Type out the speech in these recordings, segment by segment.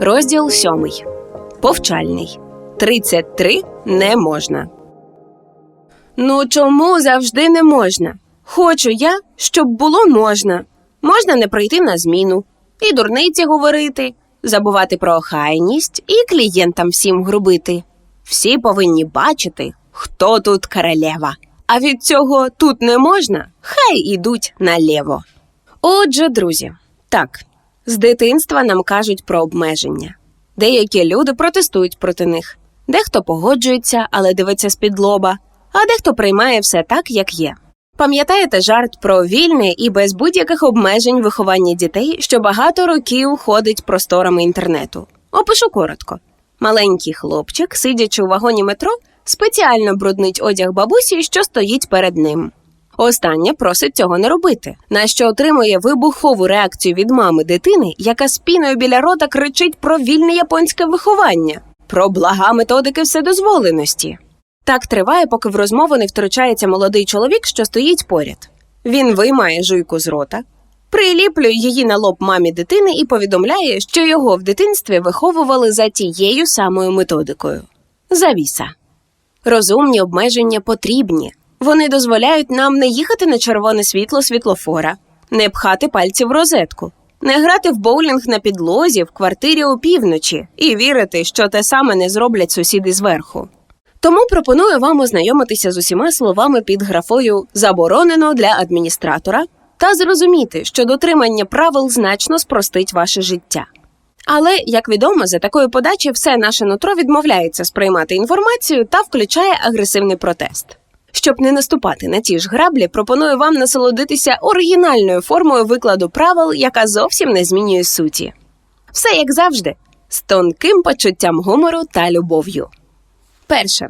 Розділ сьомий. Повчальний. 33 не можна. Ну чому завжди не можна? Хочу я, щоб було можна. Можна не прийти на зміну, і дурниці говорити, забувати про охайність і клієнтам всім грубити. Всі повинні бачити, хто тут королева. А від цього тут не можна, хай ідуть наліво. Отже, друзі, так, з дитинства нам кажуть про обмеження. Деякі люди протестують проти них. Дехто погоджується, але дивиться з-під лоба, а дехто приймає все так, як є. Пам'ятаєте жарт про вільне і без будь-яких обмежень виховання дітей, що багато років ходить просторами інтернету? Опишу коротко. Маленький хлопчик, сидячи у вагоні метро, спеціально бруднить одяг бабусі, що стоїть перед ним. Остання просить цього не робити, на що отримує вибухову реакцію від мами дитини, яка спіною біля рота кричить про вільне японське виховання, про блага методики вседозволеності. Так триває, поки в розмову не втручається молодий чоловік, що стоїть поряд. Він виймає жуйку з рота, приліплює її на лоб мамі дитини і повідомляє, що його в дитинстві виховували за тією самою методикою. Завіса. Розумні обмеження потрібні. Вони дозволяють нам не їхати на червоне світло світлофора, не пхати пальці в розетку, не грати в боулінг на підлозі в квартирі опівночі і вірити, що те саме не зроблять сусіди зверху. Тому пропоную вам ознайомитися з усіма словами під графою Заборонено для адміністратора та зрозуміти, що дотримання правил значно спростить ваше життя. Але, як відомо, за такої подачі все наше нутро відмовляється сприймати інформацію та включає агресивний протест. Щоб не наступати на ті ж граблі, пропоную вам насолодитися оригінальною формою викладу правил, яка зовсім не змінює суті. Все як завжди, з тонким почуттям гумору та любов'ю. Перше.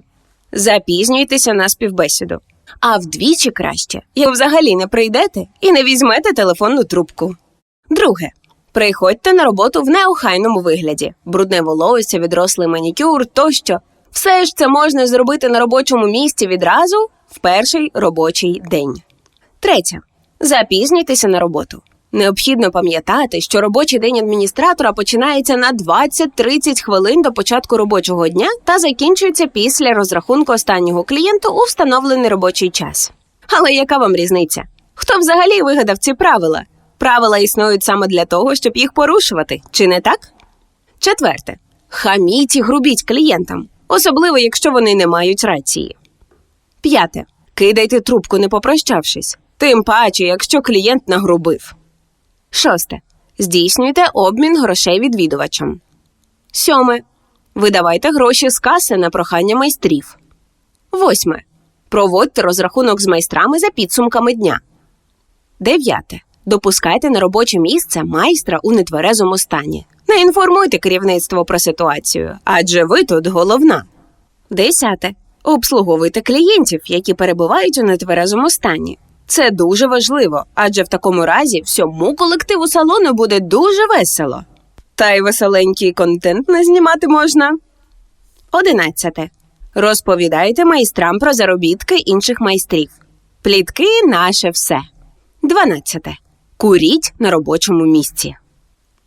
Запізнюйтеся на співбесіду. А вдвічі краще, як взагалі не прийдете і не візьмете телефонну трубку. Друге. Приходьте на роботу в неохайному вигляді, брудне волосся, відрослий манікюр тощо. Все ж це можна зробити на робочому місці відразу в перший робочий день. Третє. Запізнюйтеся на роботу. Необхідно пам'ятати, що робочий день адміністратора починається на 20-30 хвилин до початку робочого дня та закінчується після розрахунку останнього клієнту у встановлений робочий час. Але яка вам різниця? Хто взагалі вигадав ці правила? Правила існують саме для того, щоб їх порушувати, чи не так? Четверте. Хаміть і грубіть клієнтам, особливо якщо вони не мають рації. П'яте. Кидайте трубку, не попрощавшись, тим паче, якщо клієнт нагрубив. Шосте. Здійснюйте обмін грошей відвідувачам. Сьоме. Видавайте гроші з каси на прохання майстрів. Восьме. Проводьте розрахунок з майстрами за підсумками дня. Дев'яте. Допускайте на робоче місце майстра у нетверезому стані. Не інформуйте керівництво про ситуацію, адже ви тут головна. Десяте. Обслуговуйте клієнтів, які перебувають у нетверезому стані. Це дуже важливо, адже в такому разі всьому колективу салону буде дуже весело. Та й веселенький контент не знімати можна. Одинадцяте. Розповідайте майстрам про заробітки інших майстрів. Плітки наше все. Дванадцяте. Куріть на робочому місці.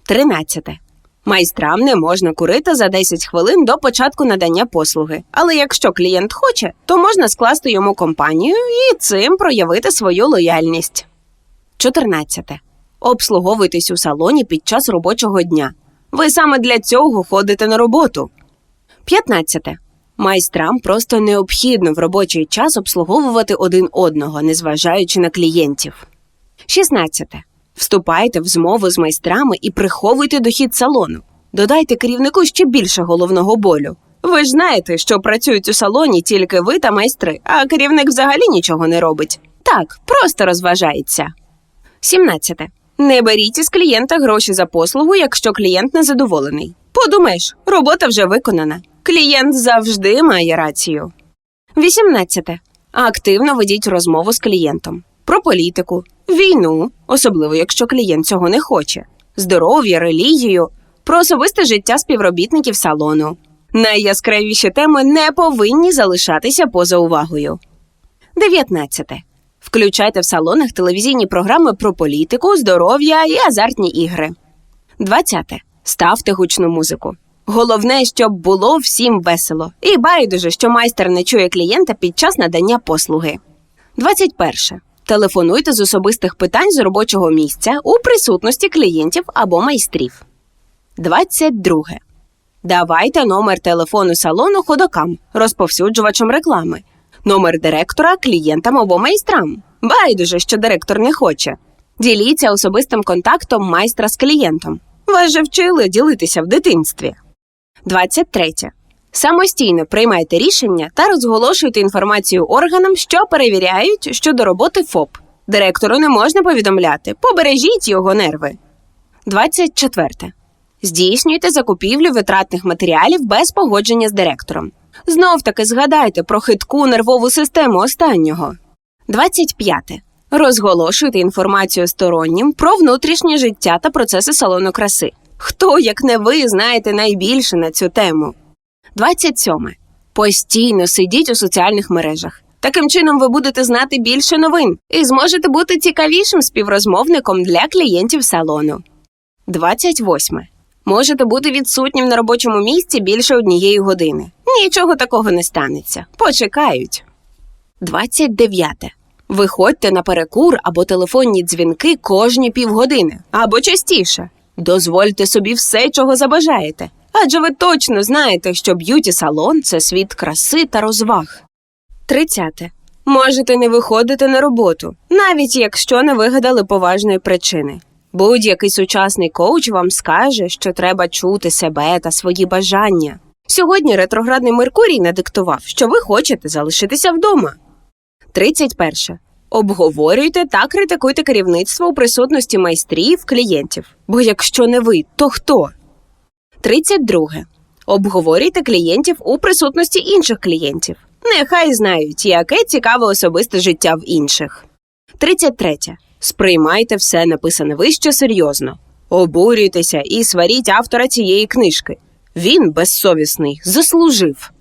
Тринадцяте. Майстрам не можна курити за 10 хвилин до початку надання послуги. Але якщо клієнт хоче, то можна скласти йому компанію і цим проявити свою лояльність. 14. Обслуговуйтесь у салоні під час робочого дня. Ви саме для цього ходите на роботу. 15. Майстрам просто необхідно в робочий час обслуговувати один одного, незважаючи на клієнтів. 16. Вступайте в змову з майстрами і приховуйте дохід салону. Додайте керівнику ще більше головного болю. Ви ж знаєте, що працюють у салоні тільки ви та майстри, а керівник взагалі нічого не робить. Так, просто розважається. 17. Не беріть із клієнта гроші за послугу, якщо клієнт незадоволений. Подумаєш, робота вже виконана. Клієнт завжди має рацію. 18. Активно ведіть розмову з клієнтом про політику, війну, особливо якщо клієнт цього не хоче, здоров'я, релігію, про особисте життя співробітників салону. Найяскравіші теми не повинні залишатися поза увагою. 19. Включайте в салонах телевізійні програми про політику, здоров'я і азартні ігри. 20. Ставте гучну музику. Головне, щоб було всім весело. І байдуже, що майстер не чує клієнта під час надання послуги. 21. Телефонуйте з особистих питань з робочого місця у присутності клієнтів або майстрів. 22. Давайте номер телефону салону ходокам, розповсюджувачам реклами, номер директора клієнтам або майстрам. Байдуже, що директор не хоче. Діліться особистим контактом майстра з клієнтом. Вас же вчили ділитися в дитинстві. 23. Самостійно приймайте рішення та розголошуйте інформацію органам, що перевіряють щодо роботи ФОП. Директору не можна повідомляти, побережіть його нерви. 24. Здійснюйте закупівлю витратних матеріалів без погодження з директором. Знов таки згадайте про хитку нервову систему останнього. 25. Розголошуйте інформацію стороннім про внутрішнє життя та процеси салону краси. Хто, як не ви, знаєте найбільше на цю тему. 27. Постійно сидіть у соціальних мережах. Таким чином ви будете знати більше новин і зможете бути цікавішим співрозмовником для клієнтів салону. 28. Можете бути відсутнім на робочому місці більше однієї години. Нічого такого не станеться. Почекають. 29. Виходьте на перекур або телефонні дзвінки кожні півгодини або частіше. Дозвольте собі все, чого забажаєте. Адже ви точно знаєте, що б'юті-салон це світ краси та розваг. 30. Можете не виходити на роботу, навіть якщо не вигадали поважної причини. Будь-який сучасний коуч вам скаже, що треба чути себе та свої бажання. Сьогодні ретроградний Меркурій надиктував, що ви хочете залишитися вдома. 31. Обговорюйте та критикуйте керівництво у присутності майстрів, клієнтів. Бо якщо не ви, то хто? 32. Обговорюйте клієнтів у присутності інших клієнтів. Нехай знають, яке цікаве особисте життя в інших. 33. Сприймайте все написане вище серйозно. Обурюйтеся і сваріть автора цієї книжки. Він безсовісний, заслужив.